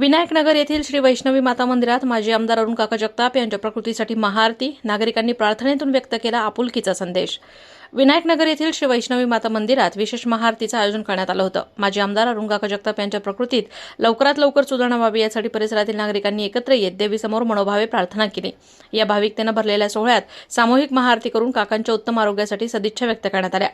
विनायकनगर येथील श्री वैष्णवी माता मंदिरात माजी आमदार अरुण काका जगताप यांच्या प्रकृतीसाठी महाआरती नागरिकांनी प्रार्थनेतून व्यक्त केला आपुलकीचा संदेश. विनायकनगर येथील श्री वैष्णवी माता मंदिरात विशेष महाआरतीचं आयोजन करण्यात आलं होतं. माजी आमदार अरुण काका जगताप यांच्या प्रकृतीत लवकरात लवकर सुधारणा व्हावी यासाठी परिसरातील नागरिकांनी एकत्र येत देवीसमोर मनोभावे प्रार्थना केली. या भाविकतेनं भरलेल्या सोहळ्यात सामूहिक महाआरती करून काकांच्या उत्तम आरोग्यासाठी सदिच्छा व्यक्त करण्यात आल्या.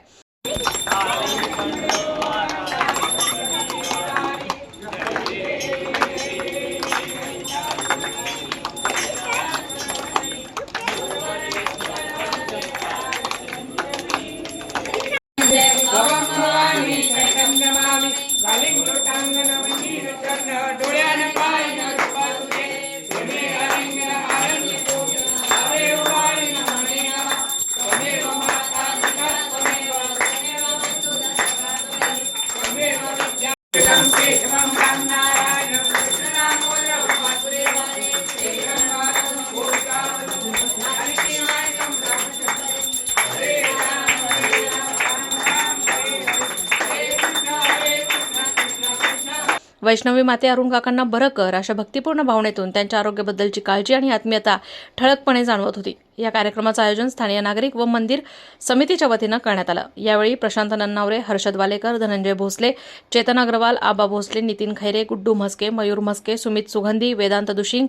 वैष्णवी माते अरुण काकांना बरं कर अशा भक्तिपूर्ण भावनेतून त्यांच्या आरोग्याबद्दलची काळजी आणि आत्मीयता ठळकपणे जाणवत होती. या कार्यक्रमाचं आयोजन स्थानीय नागरिक व मंदिर समितीच्या वतीनं करण्यात आलं. यावेळी प्रशांत नन्नावरे हर्षद वालेकर धनंजय भोसले चेतन अग्रवाल आबा भोसले नितीन खैरे गुड्डू म्हस्के मयूर म्हस्के सुमित सुगंधी वेदांत दुशिंग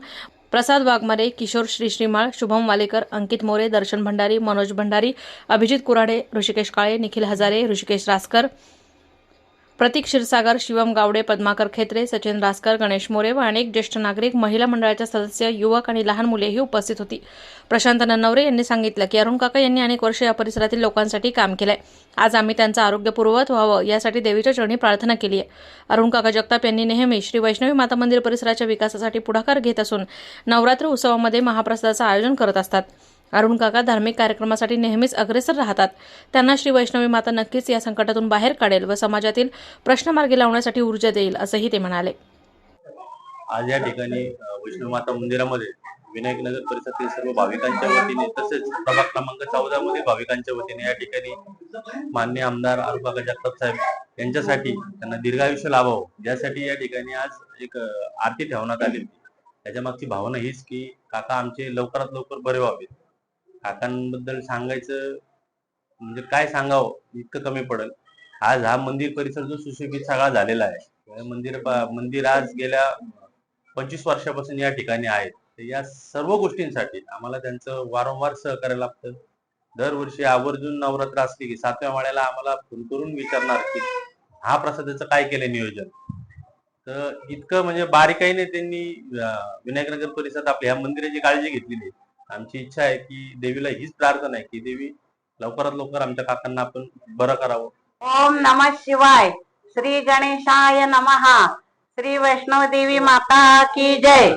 प्रसाद वाघमारे किशोर श्री श्रीमाळ शुभम वालेकर अंकित मोरे दर्शन भंडारी मनोज भंडारी अभिजित कुराडे ऋषिकेश काळे निखिल हजारे ऋषिकेश रासकर प्रतीक क्षीरसागर शिवम गावडे पद्माकर खेत्रे सचिन रासकर गणेश मोरे व अनेक ज्येष्ठ नागरिक महिला मंडळाच्या सदस्य युवक आणि लहान मुलेही उपस्थित होती. प्रशांत नन्नवरे यांनी सांगितलं की अरुण काका यांनी अनेक वर्ष या परिसरातील लोकांसाठी काम केलंय. आज आम्ही त्यांचं आरोग्य पूर्ववत व्हावं यासाठी देवीच्या चरणी प्रार्थना केली आहे. अरुण काका जगताप यांनी नेहमी श्री वैष्णवी माता मंदिर परिसराच्या विकासासाठी पुढाकार घेत असून नवरात्र उत्सवामध्ये महाप्रसादाचं आयोजन करत असतात. अरुण काका धार्मिक कार्यक्रमासाठी नेहमीच अग्रेसर राहतात. त्यांना श्री वैष्णवी माता नक्कीच या संकटातून बाहेर काढेल व समाजातील प्रश्न मार्गी लावण्यासाठी ऊर्जा देईल असंही ते म्हणाले. आज या ठिकाणी वैष्णव माता मंदिरामध्ये विनायक नगर परिसरातील सर्व भाविकांच्या वतीने तसेच प्रभाग क्रमांक चौदा मध्ये भाविकांच्या वतीने या ठिकाणी मान्य आमदार अरुबागा जगताप साहेब यांच्यासाठी त्यांना दीर्घायुष्य लाभावं यासाठी या ठिकाणी आज एक आरती ठेवण्यात आली होती. त्याच्या मागची भावना हीच की काका आमचे लवकरात लवकर बरे व्हावेत. काकांबद्दल सांगायचं म्हणजे काय सांगावं इतकं कमी पडेल. आज हा मंदिर परिसर जो सुशोभित सगळा झालेला आहे मंदिर मंदिर आज गेल्या पंचवीस वर्षापासून या ठिकाणी आहेत. तर या सर्व गोष्टींसाठी आम्हाला त्यांचं वारंवार सहकार्य लागतं. दरवर्षी आवर्जून नवरात्र असली की सातव्या माळ्याला आम्हाला फोन करून विचारणार की हा प्रसादाचं काय केलं नियोजन? तर इतकं म्हणजे बारीकाईने त्यांनी विनायकनगर परिसरात आपल्या ह्या मंदिराची काळजी घेतलेली आहे. आमची इच्छा आहे की देवीला हीच प्रार्थना आहे की देवी लवकरात लवकर आमच्या काकांना आपण बरं करावं. ओम नम शिवाय. श्री गणेशाय नम. श्री वैष्णव देवी माता की जय.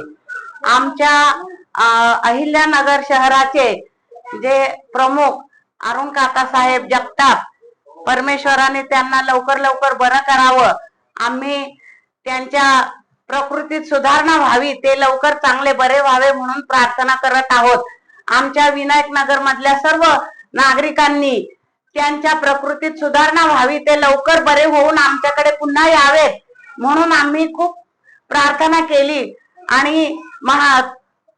आमच्या अहिल्यानगर शहराचे जे प्रमुख अरुण काका साहेब जगताप परमेश्वराने त्यांना लवकर लवकर बरं करावं. आम्ही त्यांच्या प्रकृतीत सुधारणा व्हावी ते लवकर चांगले बरे व्हावे म्हणून प्रार्थना करत आहोत. आमच्या विनायक नगर मधल्या सर्व नागरिकांनी त्यांच्या प्रकृतीत सुधारणा व्हावी ते लवकर बरे होऊन आमच्याकडे पुन्हा यावेत म्हणून आम्ही खूप प्रार्थना केली आणि महा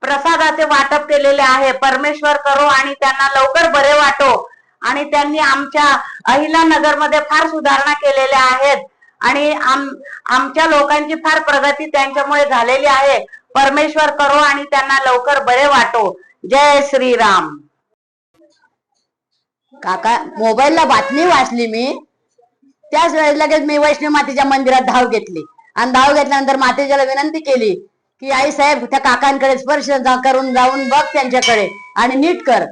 प्रसादाचे वाटप केलेले आहे. परमेश्वर करो आणि त्यांना लवकर बरे वाटो. आणि त्यांनी आमच्या अहिला नगरमध्ये फार सुधारणा केलेल्या आहेत. आणि आम आमच्या लोकांची फार प्रगती त्यांच्यामुळे झालेली आहे. परमेश्वर करो आणि त्यांना लवकर बरे वाटो. जय श्रीराम. काका मोबाईलला बातमी वाचली मी. त्याच वेळेस लगेच मी वैष्णव मातेच्या मंदिरात धाव घेतली. आणि धाव घेतल्यानंतर मातेच्याला विनंती केली की आई साहेब त्या काकांकडे स्पर्श करून जाऊन बघ त्यांच्याकडे आणि नीट कर.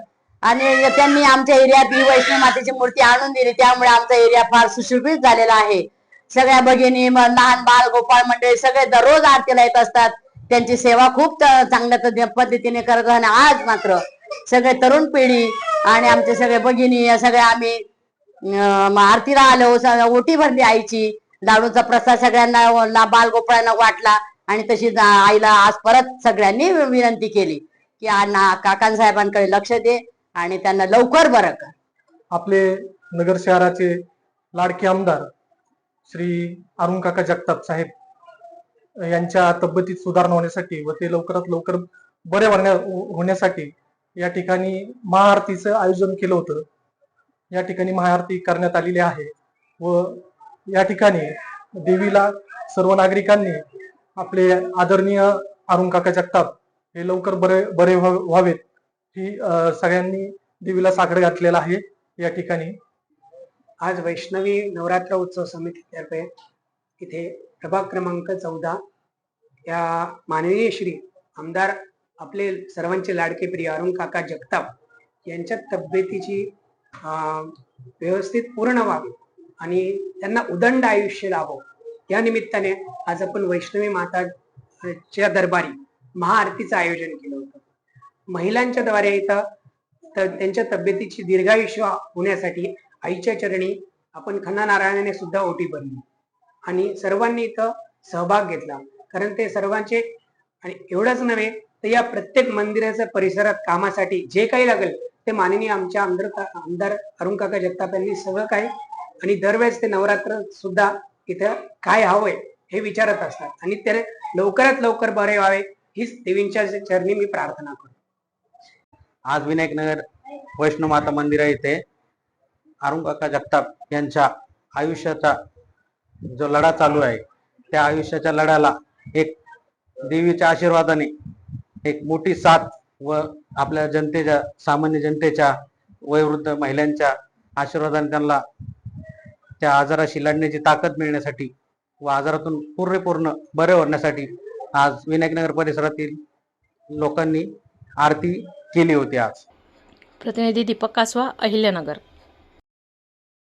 आणि त्यांनी आमच्या एरियात ही वैष्णव मातेची मूर्ती आणून दिली. त्यामुळे आमचा एरिया फार सुशोभित झालेला आहे. सगळ्या भगिनी लहान बाल गोपाळ मंडळी सगळे दररोज आरतीला येत असतात. त्यांची सेवा खूप चांगल्या पद्धतीने करत आणि आज मात्र सगळे तरुण पिढी आणि आमचे सगळे भगिनी या सगळ्या आम्ही आरतीला आलो ओटी भरली आईची. लाडूचा प्रसाद सगळ्यांना बाल गोपाळांना वाटला आणि तशी आईला आज परत सगळ्यांनी विनंती केली की काकांसाहेबांकडे लक्ष दे आणि त्यांना लवकर बरं कर. आपले नगर शहराचे लाडके आमदार श्री अरुण काका जगताप साहेब यांच्या तब्येतीत सुधारणा होण्यासाठी व ते लवकरात लवकर बरे होण्या होण्यासाठी या ठिकाणी महाआरतीचं आयोजन केलं होतं. या ठिकाणी महाआरती करण्यात आलेली आहे व या ठिकाणी देवीला सर्व नागरिकांनी आपले आदरणीय अरुण काका जगताप हे लवकर बरे बरे व्हावेत. ही सगळ्यांनी देवीला साखर घातलेला आहे या ठिकाणी. आज वैष्णवी नवरात्र उत्सव समितीतर्फे इथे प्रभाग क्रमांक चौदा या माननीय श्री आमदार आपले सर्वांचे लाडके प्रिय अरुण काका जगताप यांच्या तब्येतीची व्यवस्थित पूर्ण व्हावी आणि त्यांना उदंड आयुष्य लाभो. या निमित्ताने आज आपण वैष्णवी माताच्या दरबारी महाआरतीचं आयोजन केलं होतं. महिलांच्या द्वारे इथं त्यांच्या तब्येतीची दीर्घायुष्य होण्यासाठी आईच्या चरणी आपण खन्ना नारायणाने सुद्धा ओटी भरली. आणि सर्वांनी इथं सहभाग घेतला. कारण ते सर्वांचे आणि एवढंच नव्हे तर या प्रत्येक मंदिराच्या परिसरात कामासाठी जे काही लागेल ते माननीय आमच्या आमदार आमदार अरुण काका जगताप यांनी सगळं काही आणि दरवेळेस ते नवरात्र सुद्धा इथं काय हवंय हे विचारत असतात. आणि ते लवकरात लवकर बरे व्हावे हीच देवींच्या चरणी मी प्रार्थना करतो. आज विनायकनगर वैष्णव माता मंदिरा येथे अरुण जगताप यांच्या आयुष्याचा जो लढा चालू आहे त्या आयुष्याच्या लढ्याला एक देवीच्या आशीर्वादाने एक मोठी साथ व आपल्या जनतेच्या सामान्य जनतेच्या वयोवृद्ध महिलांच्या आशीर्वादाने त्यांना त्या आजाराशी लढण्याची ताकद मिळण्यासाठी व आजारातून पूर्णपूर्ण बरे होण्यासाठी आज विनायकनगर परिसरातील लोकांनी आरती केली होती आज. प्रतिनिधी दीपक कासवा अहिल्यानगर.